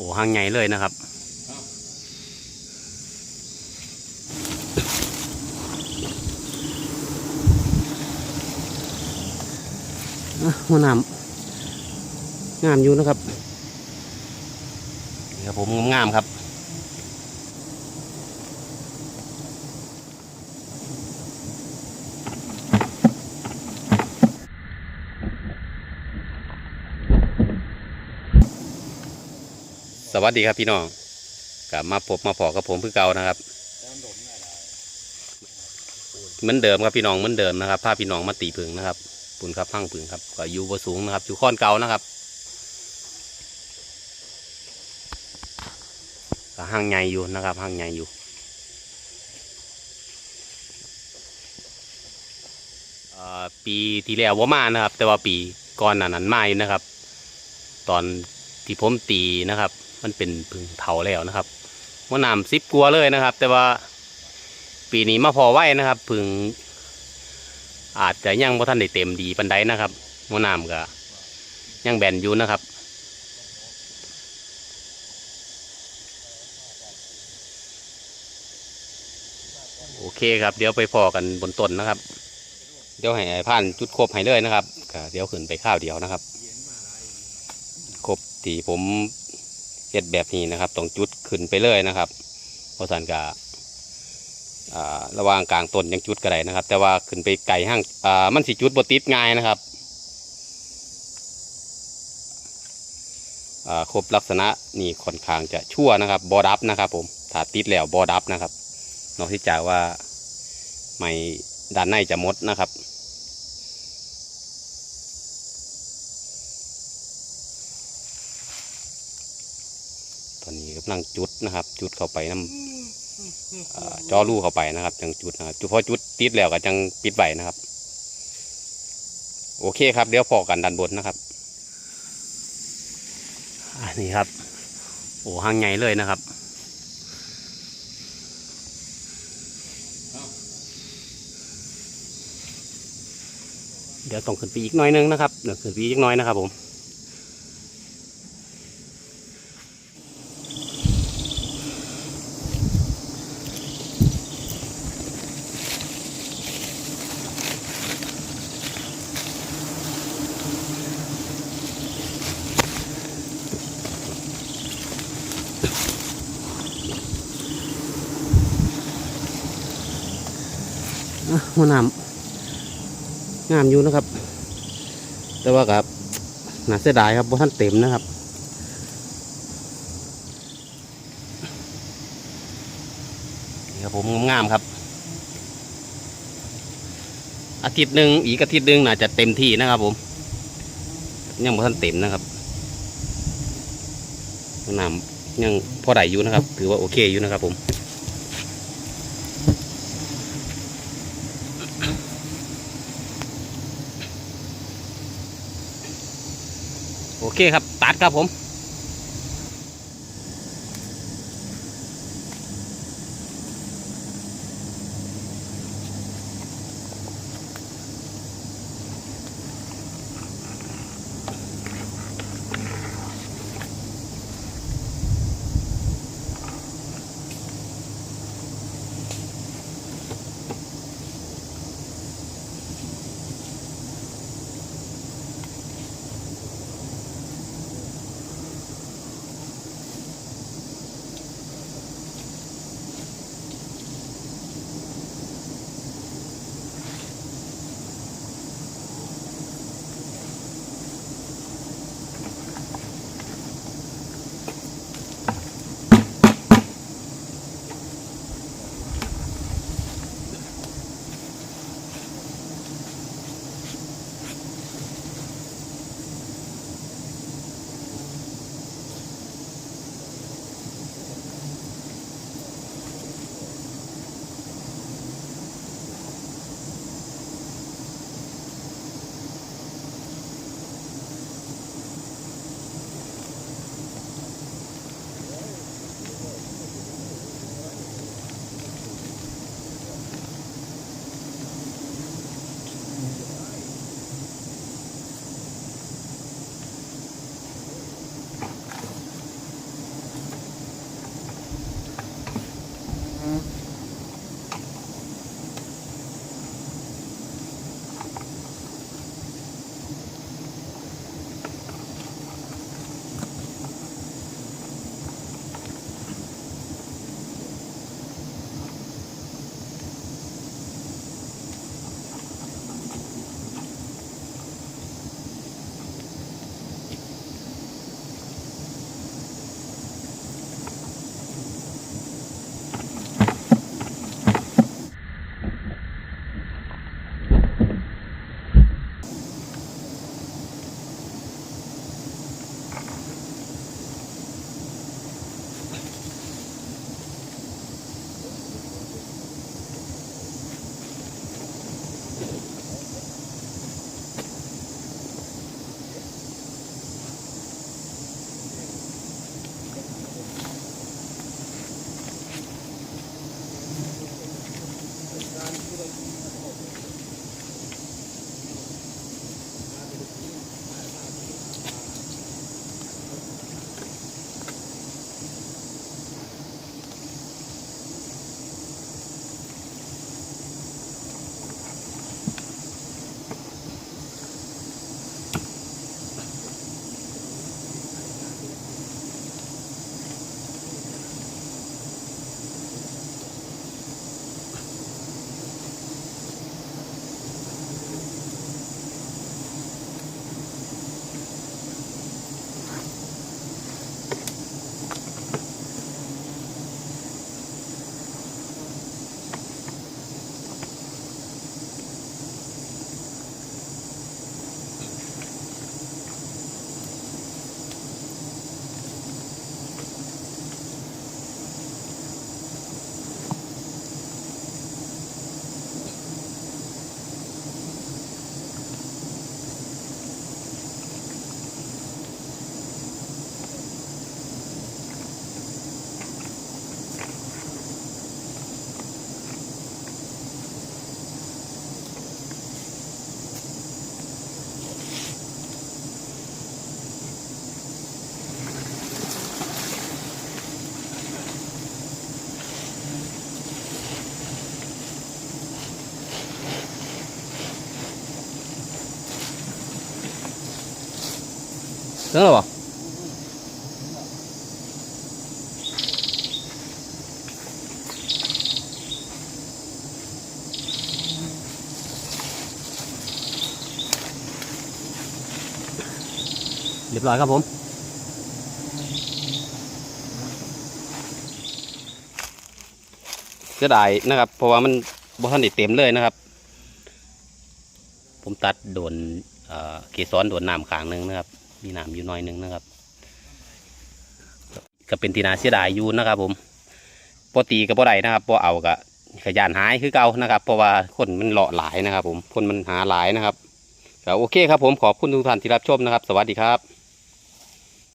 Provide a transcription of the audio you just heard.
อ้หางใหญ่เลยนะครับหัวน้ำงามอยู่นะครับนี่ครับผมงามครับ วัสดีครับพี่น้องกลับมาพบมาพอกับผมเพื่อเก่านะครับเหมือนเดิมครับพี่น้องเหมือนเดิมนะครับพาพี่น้องมาตีผึ่งนะครับปุ่นครับพังผึ่งครับก็อยู่บ่สูงนะครับอยู่ข้อนเก่านะครับก็ห่างใหญ่อยู่นะครับห่างใหญ่อยู่ปีที่แล้วว่ามานะครับ แต่ว่าปีก่อนนานั้นมาอยู่นะครับ ตอนที่ผมตีนะครับ มันเป็นผึ่งเถาแล้วนะครับว่าน้ำซิบกลัวเลยนะครับ แต่ว่าปีนี้มาพอไหวนะครับผึ่งอาจจะยังบ่ทันได้เต็มดีปันไดนะครับหัวน้ำก็ยังแบนอยู่นะครับโอเคครับเดี๋ยวไปพอกันบนต้นนะครับ เดี๋ยวให้ไอ้ผ่านจุดครบให้เลยนะครับเดี๋ยวขึ้นไปข้าวเดียวนะครับครบที่ผม เฮ็ดแบบนี้นะครับต้องจุดขึ้นไปเลยนะครับเพราะสันกาอ่าระหว่างกลางต้นยังจุดก็ได้นะครับ แต่ว่าขึ้นไปไก่ห้างอ่ามันสิจุดบติดง่ายนะครับอ่าครบลักษณะนี่ค่อนข้างจะชั่วนะครับบอดับนะครับผมถ้าติดแล้วบอดับนะครับ นอกที่จากว่าไม่ด้านในจะมดนะครับ ตอ นนี้กำลังจุดนะครับ จุดเข้าไปน้ำอ่าจอรูเข้าไปนะครับ จังจุดนะครับจุดพอจุดติดแล้วก็จังปิดไว้นะครับ โอเคครับเดี๋ยวพอกันด้านบนนะครับอันนี้ครับ โอ้หางใหญ่เลยนะครับเดี๋ยวต้องขึ้นไปอีกหน้อยนึงนะครับเดี๋ยวขึ้นไปอีกหน้อยนะครับผม หัวน้ำงามอยู่นะครับ แต่ว่ากับน่าเสียดายครับเพราะท่านเต็มนะครับนี่ครับผมงามครับ อาทิตย์หนึ่งอีกอาทิตย์หนึ่งน่าจะเต็มที่นะครับผม ยังบ่ท่านเต็มนะครับหัวน้ำยังพอได้อยู่นะครับ ถือว่าโอเคอยู่นะครับผม โอเคครับ ตัดครับผม Mm-hmm. ถึงแล้วบ่เรียบร้อยครับผมเสียดายนะครับ เพราะว่ามันบ่ทันได้เต็มเลยนะครับ ผมตัดโดนเกสรโดนน้ำขางหนึงนะครับ มีน้ำอยู่น้อยหนึงนะครับ ก็เป็นทีนาเสียดายอยู่นะครับ ผมปกติก็บ่ได้นะครับบ่เอาก็ขยานหายคือเก่านะครับ เพราะว่าคนมันเลาะหลายนะครับ ผมคนมันหาหลายนะครับก็โอเคครับผมขอบคุณทุกท่านที่รับชมนะครับ สวัสดีครับ